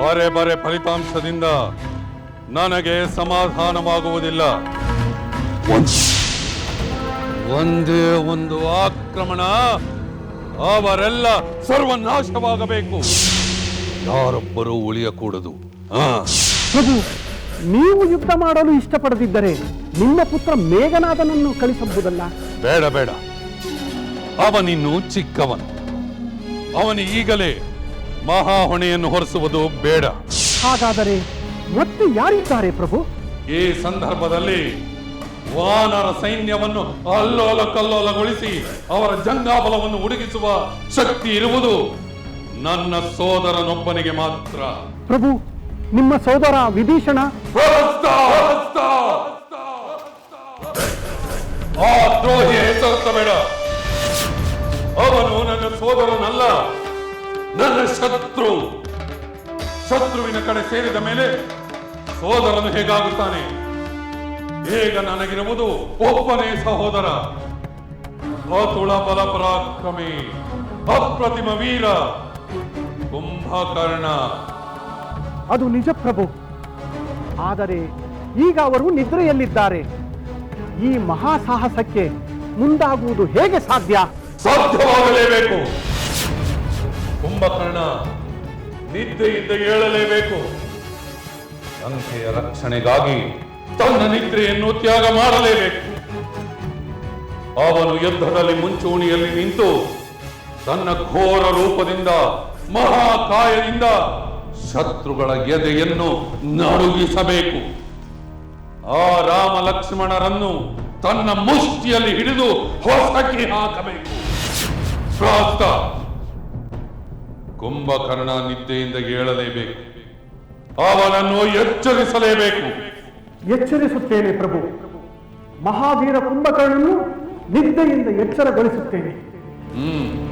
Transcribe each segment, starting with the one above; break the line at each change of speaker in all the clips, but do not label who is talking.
ಬರೆ ಬಾರೆ ಫಲಿತಾಂಶದಿಂದ ನನಗೆ ಸಮಾಧಾನವಾಗುವುದಿಲ್ಲ. ಒಂದೇ ಒಂದು ಆಕ್ರಮಣ ಅವರೆಲ್ಲ ಸರ್ವನಾಶವಾಗಬೇಕು. ಯಾರೊಬ್ಬರೂ ಉಳಿಯಕೂಡದು.
ಪ್ರಭು ನೀವು ಯುದ್ಧ ಮಾಡಲು ಇಷ್ಟಪಡದಿದ್ದರೆ ನಿಮ್ಮ ಪುತ್ರ ಮೇಘನಾಥನನ್ನು ಕಳಿಸಬಹುದಲ್ಲ?
ಬೇಡ ಬೇಡ. ಅವನಿನ್ನು ಚಿಕ್ಕವನು. ಅವನು ಈಗಲೇ ಮಹಾಹೊಣೆಯನ್ನು ಹೊರಿಸುವುದು ಬೇಡ.
ಹಾಗಾದರೆ ಮತ್ತೆ ಯಾರಿದ್ದಾರೆ ಪ್ರಭು?
ಈ ಸಂದರ್ಭದಲ್ಲಿ ವಾನರ ಸೈನ್ಯವನ್ನು ಅಲ್ಲೋಲ ಕಲ್ಲೋಲಗೊಳಿಸಿ ಅವರ ಜಂಗಾಬಲವನ್ನು ಉಡುಗಿಸುವ ಶಕ್ತಿ ಇರುವುದು ನನ್ನ ಸೋದರನೊಬ್ಬನಿಗೆ ಮಾತ್ರ.
ಪ್ರಭು ನಿಮ್ಮ ಸೋದರ ವಿಭೀಷಣ.
ಆ ದ್ರೋಹಿಯ ಹೆಸರಿಸಬೇಡ ಅವನು ನನ್ನ ಸೋದರನಲ್ಲ. ನನ್ನ ಶತ್ರು. ಶತ್ರುವಿನ ಕಡೆ ಸೇರಿದ ಮೇಲೆ ಸೋದರನು ಹೇಗಾಗುತ್ತಾನೆ? ಈಗ ನನಗಿರುವುದು ಒಬ್ಬನೇ ಸಹೋದರ. ಅತುಳ ಬಲ ಪರಾಕ್ರಮಿ ಅಪ್ರತಿಮ ವೀರ ಕುಂಭಕರ್ಣ.
ಅದು ನಿಜ ಪ್ರಭು. ಆದರೆ ಈಗ ಅವರು ನಿದ್ರೆಯಲ್ಲಿದ್ದಾರೆ. ಈ ಮಹಾಸಾಹಸಕ್ಕೆ ಮುಂದಾಗುವುದು ಹೇಗೆ ಸಾಧ್ಯ?
ಸಾಧ್ಯವಾಗಲೇಬೇಕು. ಕುಂಭಕರ್ಣ ನಿದ್ದೆಯಿಂದ ಏಳಲೇಬೇಕು. ಲಂಕೆಯ ರಕ್ಷಣೆಗಾಗಿ ತನ್ನ ನಿದ್ರೆಯನ್ನು ತ್ಯಾಗ ಮಾಡಲೇಬೇಕು. ಅವನು ಯುದ್ಧದಲ್ಲಿ ಮುಂಚೂಣಿಯಲ್ಲಿ ನಿಂತು ತನ್ನ ಘೋರ ರೂಪದಿಂದ, ಮಹಾಕಾಯದಿಂದ ಶತ್ರುಗಳ ಎದೆಯನ್ನು ನಡುಗಿಸಬೇಕು. ಆ ರಾಮ ಲಕ್ಷ್ಮಣರನ್ನು ತನ್ನ ಮುಷ್ಟಿಯಲ್ಲಿ ಹಿಡಿದು ಹೊಸಕಿ ಹಾಕಬೇಕು. ಪ್ರಾಸ್ತ. ಕುಂಭಕರ್ಣ ನಿದ್ದೆಯಿಂದ ಏಳಲೇಬೇಕು. ಅವನನ್ನು ಎಚ್ಚರಿಸಲೇಬೇಕು.
ಎಚ್ಚರಿಸುತ್ತೇನೆ ಪ್ರಭು. ಮಹಾವೀರ ಕುಂಭಕರ್ಣನು ನಿದ್ದೆಯಿಂದ ಎಚ್ಚರಗೊಳಿಸುತ್ತೇನೆ.
ಹ್ಮ್.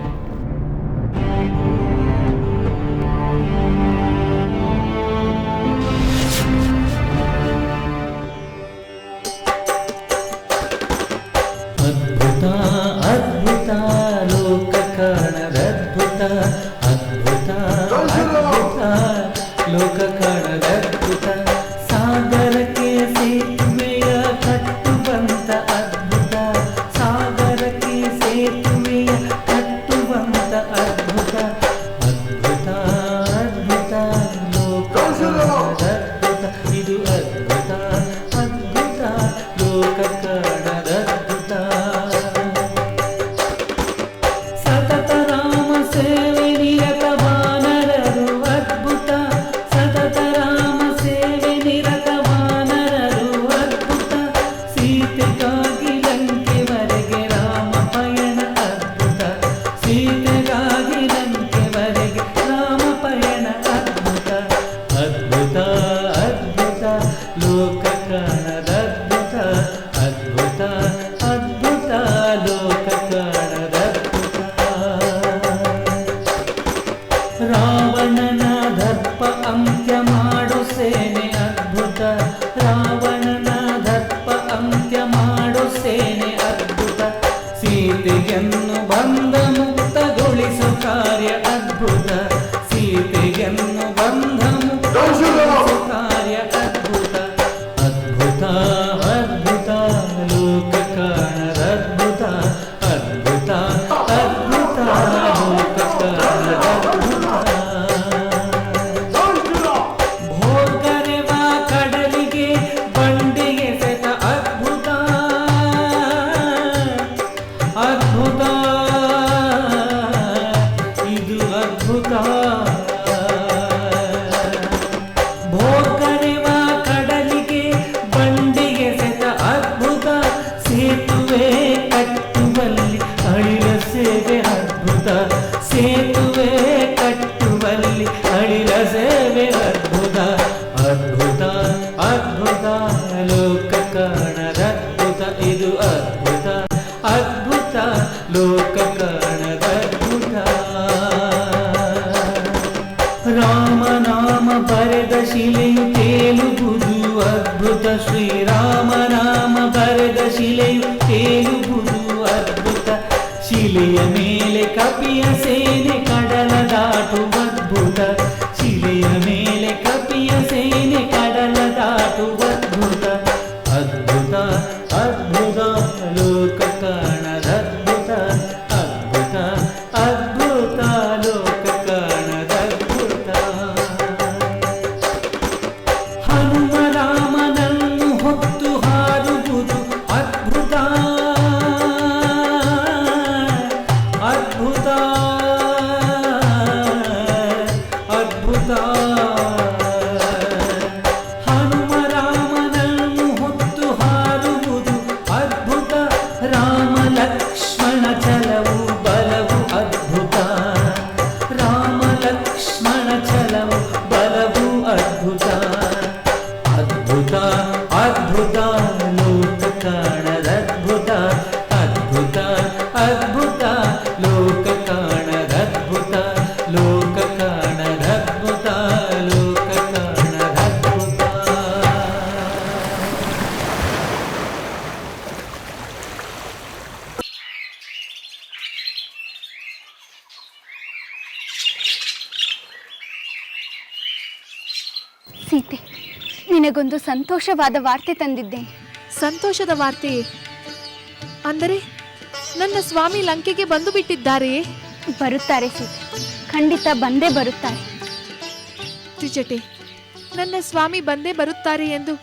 Father. look ಸೀತೆ
ನಿನಗೊಂದು ಸಂತೋಷವಾದ ವಾರ್ತೆ ತಂದಿದ್ದೆ
ಸಂತೋಷದ ವಾರ್ತೆ? ಅಂದರೆ ನನ್ನ ಸ್ವಾಮಿ ಲಂಕೆಗೆ ಬಂದು ಬಿಟ್ಟಿದ್ದಾರೆಯೇ?
ಬರುತ್ತಾರೆ ಸೀತೆ. ಖಂಡಿತ ಬಂದೇ ಬರುತ್ತಾರೆ.
ತ್ರಿಜಟೆ ನನ್ನ ಸ್ವಾಮಿ ಬಂದೇ ಬರುತ್ತಾರೆ ಎಂದು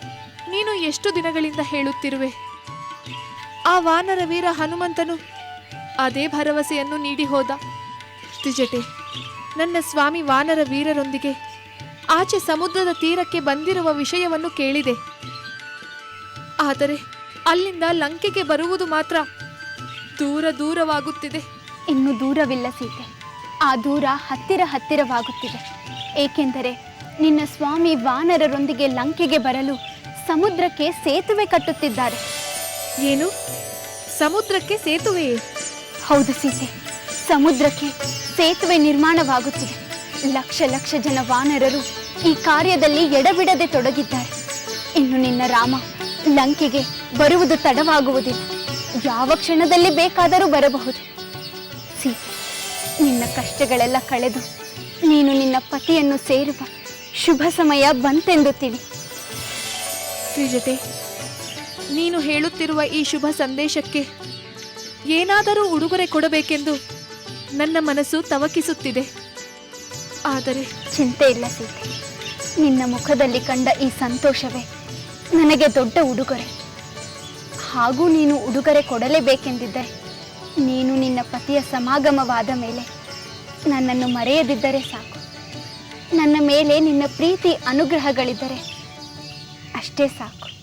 ನೀನು ಎಷ್ಟು ದಿನಗಳಿಂದ ಹೇಳುತ್ತಿರುವೆ? ಆ ವಾನರ ವೀರ ಹನುಮಂತನು ಅದೇ ಭರವಸೆಯನ್ನು ನೀಡಿ ಹೋದ. ತ್ರಿಜಟೆ ನನ್ನ ಸ್ವಾಮಿ ವಾನರ ವೀರರೊಂದಿಗೆ ಆಚೆ ಸಮುದ್ರದ ತೀರಕ್ಕೆ ಬಂದಿರುವ ವಿಷಯವನ್ನು ಕೇಳಿದೆ. ಆದರೆ ಅಲ್ಲಿಂದ ಲಂಕೆಗೆ ಬರುವುದು ಮಾತ್ರ ದೂರ ದೂರವಾಗುತ್ತಿದೆ.
ಇನ್ನು ದೂರವಿಲ್ಲ ಸೀತೆ. ಆ ದೂರ ಹತ್ತಿರ ಹತ್ತಿರವಾಗುತ್ತಿದೆ. ಏಕೆಂದರೆ ನಿನ್ನ ಸ್ವಾಮಿ ವಾನರರೊಂದಿಗೆ ಲಂಕೆಗೆ ಬರಲು ಸಮುದ್ರಕ್ಕೆ ಸೇತುವೆ ಕಟ್ಟುತ್ತಿದ್ದಾರೆ.
ಏನು? ಸಮುದ್ರಕ್ಕೆ ಸೇತುವೆಯೇ?
ಹೌದು ಸೀತೆ. ಸಮುದ್ರಕ್ಕೆ ಸೇತುವೆ ನಿರ್ಮಾಣವಾಗುತ್ತಿದೆ. ಲಕ್ಷ ಲಕ್ಷ ಜನ ವಾನರರು ಈ ಕಾರ್ಯದಲ್ಲಿ ಎಡಬಿಡದೆ ತೊಡಗಿದ್ದಾರೆ. ಇನ್ನು ನಿನ್ನ ರಾಮ ಲಂಕೆಗೆ ಬರುವುದು ತಡವಾಗುವುದಿಲ್ಲ. ಯಾವ ಕ್ಷಣದಲ್ಲಿ ಬೇಕಾದರೂ ಬರಬಹುದು. ಸೀತೆ ನಿನ್ನ ಕಷ್ಟಗಳೆಲ್ಲ ಕಳೆದು ನೀನು ನಿನ್ನ ಪತಿಯನ್ನು ಸೇರುವ ಶುಭ ಸಮಯ ಬಂತೆಂದು ತಿಳಿ
ತ್ರಿಜತೆ ನೀನು ಹೇಳುತ್ತಿರುವ ಈ ಶುಭ ಸಂದೇಶಕ್ಕೆ ಏನಾದರೂ ಉಡುಗೊರೆ ಕೊಡಬೇಕೆಂದು ನನ್ನ ಮನಸ್ಸು ತವಕಿಸುತ್ತಿದೆ. ಆದರೆ
ಚಿಂತೆ ಇಲ್ಲ ಸೀತೆ. ನಿನ್ನ ಮುಖದಲ್ಲಿ ಕಂಡ ಈ ಸಂತೋಷವೇ ನನಗೆ ದೊಡ್ಡ ಉಡುಗೊರೆ. ಹಾಗೂ ನೀನು ಉಡುಗೊರೆ ಕೊಡಲೇಬೇಕೆಂದಿದ್ದರೆ, ನೀನು ನಿನ್ನ ಪತಿಯ ಸಮಾಗಮವಾದ ಮೇಲೆ ನನ್ನನ್ನು ಮರೆಯದಿದ್ದರೆ ಸಾಕು. ನನ್ನ ಮೇಲೆ ನಿನ್ನ ಪ್ರೀತಿ, ಅನುಗ್ರಹಗಳಿದ್ದರೆ ಅಷ್ಟೇ ಸಾಕು.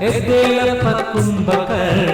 എതേല പക്കുംബകർ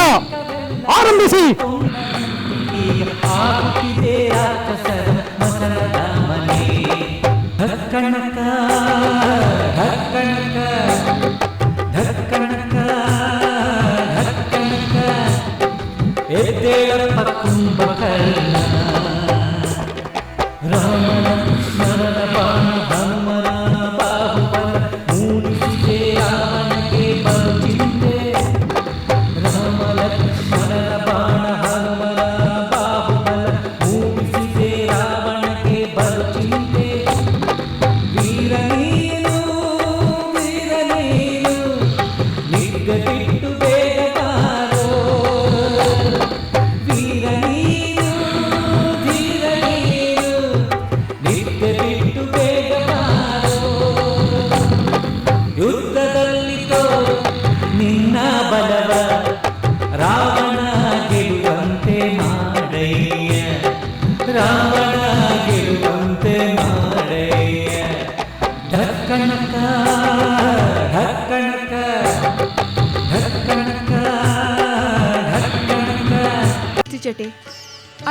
आरंभ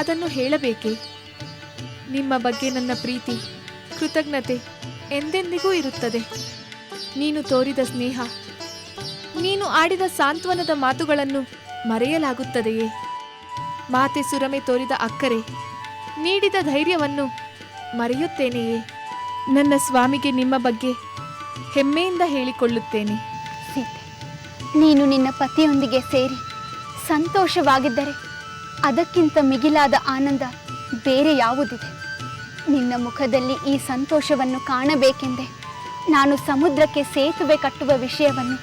ಅದನ್ನು ಹೇಳಬೇಕೆ? ನಿಮ್ಮ ಬಗ್ಗೆ ನನ್ನ ಪ್ರೀತಿ, ಕೃತಜ್ಞತೆ ಎಂದೆಂದಿಗೂ ಇರುತ್ತದೆ. ನೀನು ತೋರಿದ ಸ್ನೇಹ, ನೀನು ಆಡಿದ ಸಾಂತ್ವನದ ಮಾತುಗಳನ್ನು ಮರೆಯಲಾಗುತ್ತದೆಯೇ? ಮಾತೆ ಸುರಮೆ ತೋರಿದ ಅಕ್ಕರೆ, ನೀಡಿದ ಧೈರ್ಯವನ್ನು ಮರೆಯುತ್ತೇನೆಯೇ? ನನ್ನ ಸ್ವಾಮಿಗೆ ನಿಮ್ಮ ಬಗ್ಗೆ ಹೆಮ್ಮೆಯಿಂದ ಹೇಳಿಕೊಳ್ಳುತ್ತೇನೆ.
ನೀನು ನಿನ್ನ ಪತಿಯೊಂದಿಗೆ ಸೇರಿ ಸಂತೋಷವಾಗಿದ್ದರೆ ಅದಕ್ಕಿಂತ ಮಿಗಿಲಾದ ಆನಂದ ಬೇರೆ ಯಾವುದಿದೆ? ನಿನ್ನ ಮುಖದಲ್ಲಿ ಈ ಸಂತೋಷವನ್ನು ಕಾಣಬೇಕೆಂದೇ ನಾನು ಸಮುದ್ರಕ್ಕೆ ಸೇತುವೆ ಕಟ್ಟುವ ವಿಷಯವನ್ನು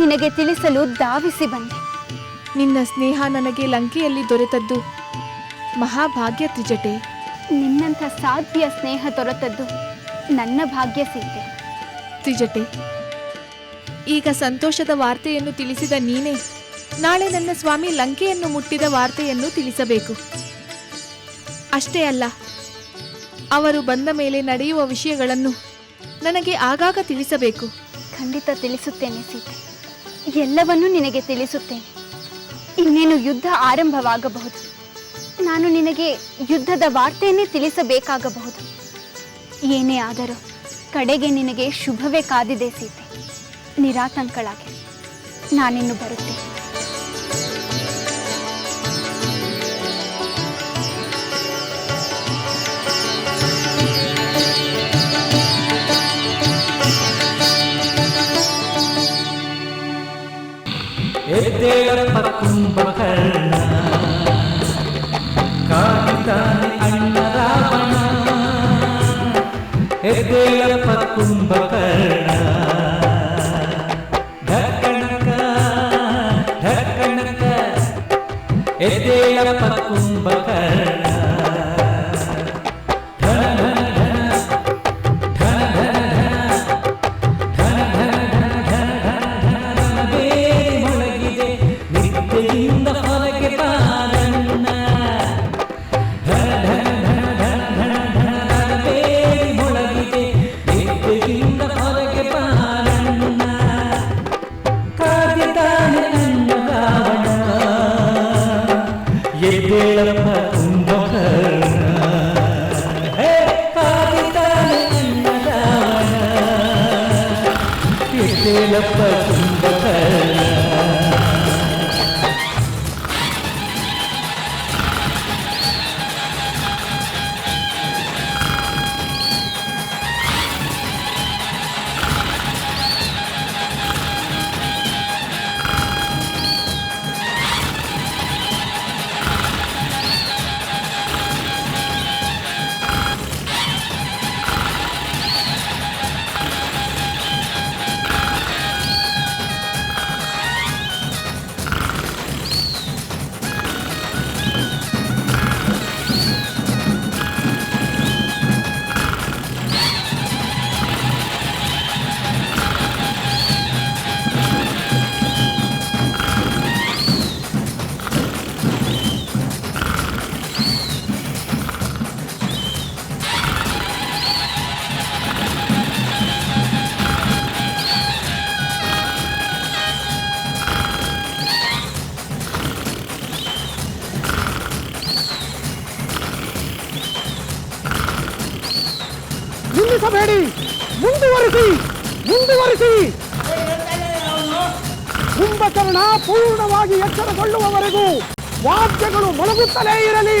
ನಿನಗೆ ತಿಳಿಸಲು ಧಾವಿಸಿ ಬಂದೆ.
ನಿನ್ನ ಸ್ನೇಹ ನನಗೆ ಲಂಕೆಯಲ್ಲಿ ದೊರೆತದ್ದು ಮಹಾಭಾಗ್ಯ ತ್ರಿಜಟೆ.
ನಿನ್ನಂಥ ಸಾಧ್ಯ ಸ್ನೇಹ ದೊರೆತದ್ದು ನನ್ನ ಭಾಗ್ಯ ಸೀತೆ
ತ್ರಿಜಟೆ ಈಗ ಸಂತೋಷದ ವಾರ್ತೆಯನ್ನು ತಿಳಿಸಿದ ನೀನೇ ನಾಳೆ ನನ್ನ ಸ್ವಾಮಿ ಲಂಕೆಯನ್ನು ಮುಟ್ಟಿದ ವಾರ್ತೆಯನ್ನು ತಿಳಿಸಬೇಕು. ಅಷ್ಟೇ ಅಲ್ಲ, ಅವರು ಬಂದ ಮೇಲೆ ನಡೆಯುವ ವಿಷಯಗಳನ್ನು ನನಗೆ ಆಗಾಗ ತಿಳಿಸಬೇಕು.
ಖಂಡಿತ ತಿಳಿಸುತ್ತೇನೆ ಸೀತೆ. ಎಲ್ಲವನ್ನೂ ನಿನಗೆ ತಿಳಿಸುತ್ತೇನೆ. ಇನ್ನೇನು ಯುದ್ಧ ಆರಂಭವಾಗಬಹುದು. ನಾನು ನಿನಗೆ ಯುದ್ಧದ ವಾರ್ತೆಯನ್ನೇ ತಿಳಿಸಬೇಕಾಗಬಹುದು. ಏನೇ ಆದರೂ ಕಡೆಗೆ ನಿನಗೆ ಶುಭವೇ ಕಾದಿದೆ ಸೀತೆ. ನಿರಾತಂಕಳಾಗಿ ನಾನಿನ್ನು ಬರುತ್ತೇನೆ.
ಕುಂಭಕರ್ಣ ಕಾದಿದ್ದಾನೆ ಅಣ್ಣ ರಾವಣ ಎದ್ದೇಳಪ್ಪ ಕುಂಭಕರ್ಣ ಢಕ್ಕಣಕ ಢಕ್ಕಣಕ ಎದ್ದೇಳಪ್ಪ ಕುಂಭಕರ್ಣ ಎದ್ದೇಳಪ್ಪ ಕುಂಭಕರ್ಣ ಹೇ ಕಾದಿದ್ದಾನೆ ನನ್ನ ರಾವಣ ಎದ್ದೇಳಪ್ಪ
ಪೂರ್ಣವಾಗಿ ಎಚ್ಚರಗೊಳ್ಳುವವರೆಗೂ ವಾದ್ಯಗಳು ಮೊಳಗುತ್ತಲೇ ಇರಲಿ.